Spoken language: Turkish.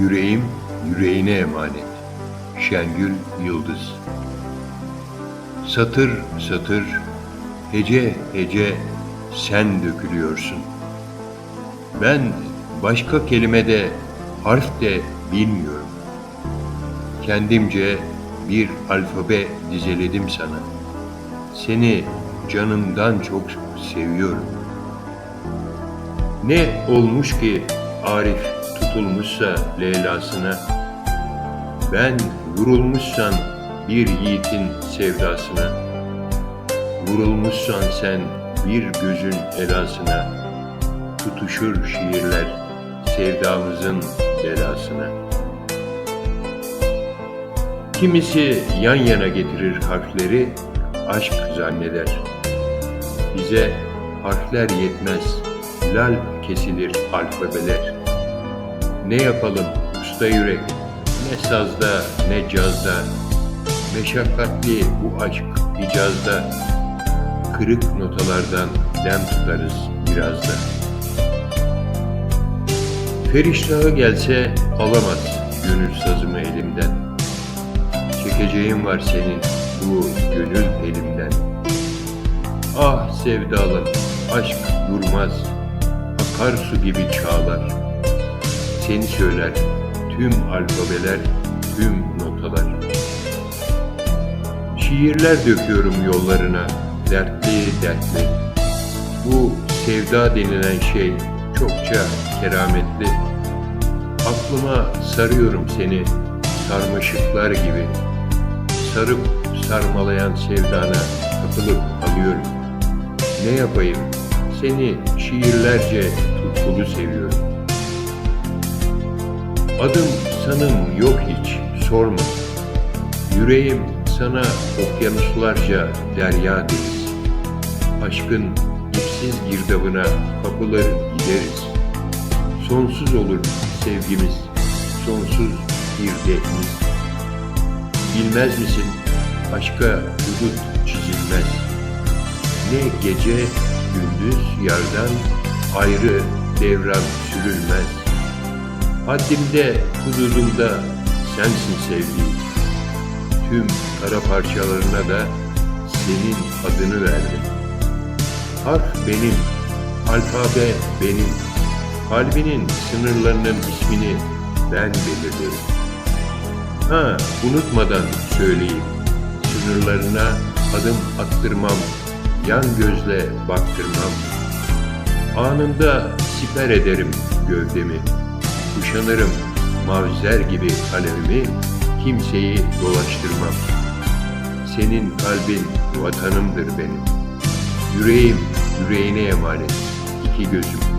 Yüreğim yüreğine emanet. Şengül Yıldız Satır satır, hece hece sen dökülüyorsun. Ben başka kelimede, harf de bilmiyorum. Kendimce bir alfabe dizeledim sana. Seni canımdan çok seviyorum. Ne olmuş ki Arif tutulmuşsa Leyla'sına, ben vurulmuşsan bir yiğitin sevdasına, vurulmuşsan sen bir gözün elasına, tutuşur şiirler sevdamızın belasına. Kimisi yan yana getirir harfleri, aşk zanneder. Bize harfler yetmez, lal kesilir alfabeler. Ne yapalım usta yürek, ne sazda ne cazda, meşakkatli bu aşk icazda, kırık notalardan dem tutarız biraz da. Feriştahı gelse alamaz gönül sazımı elimden. Çekeceğim var senin bu gönül elimden. Ah sevdalım, aşk durmaz, akar su gibi çağlar. Seni söyler tüm alfabeler, tüm notalar. Şiirler döküyorum yollarına, dertli dertli. Bu sevda denilen şey çokça kerametli. Aklıma sarıyorum seni sarmaşıklar gibi. Sarıp sarmalayan sevdana kapılıp alıyorum. Ne yapayım? Seni şiirlerce tutkulu seviyorum. Adım sanım yok hiç, sorma. Yüreğim sana okyanuslarca derya deniz. Aşkın dipsiz girdabına kapılır gideriz. Sonsuz olur sevgimiz, sonsuz bir dehmiz. Bilmez misin aşka hudut çizilmez. Ne gece gündüz yardan ayrı devran sürülmez. Haddimde hududumda sensin sevdiğim. Tüm kara parçalarına da senin adını verdim. Harf benim, alfabe benim. Kalbinin sınırlarının ismini ben belirlerim. Ha, unutmadan söyleyeyim. Sınırlarına adım attırmam, yan gözle baktırmam. Anında siper ederim gövdemi. Kuşanırım mavzer gibi kalemimi, kimseyi dolaştırmam. Senin kalbin vatanımdır benim. Yüreğim yüreğine emanet, iki gözüm.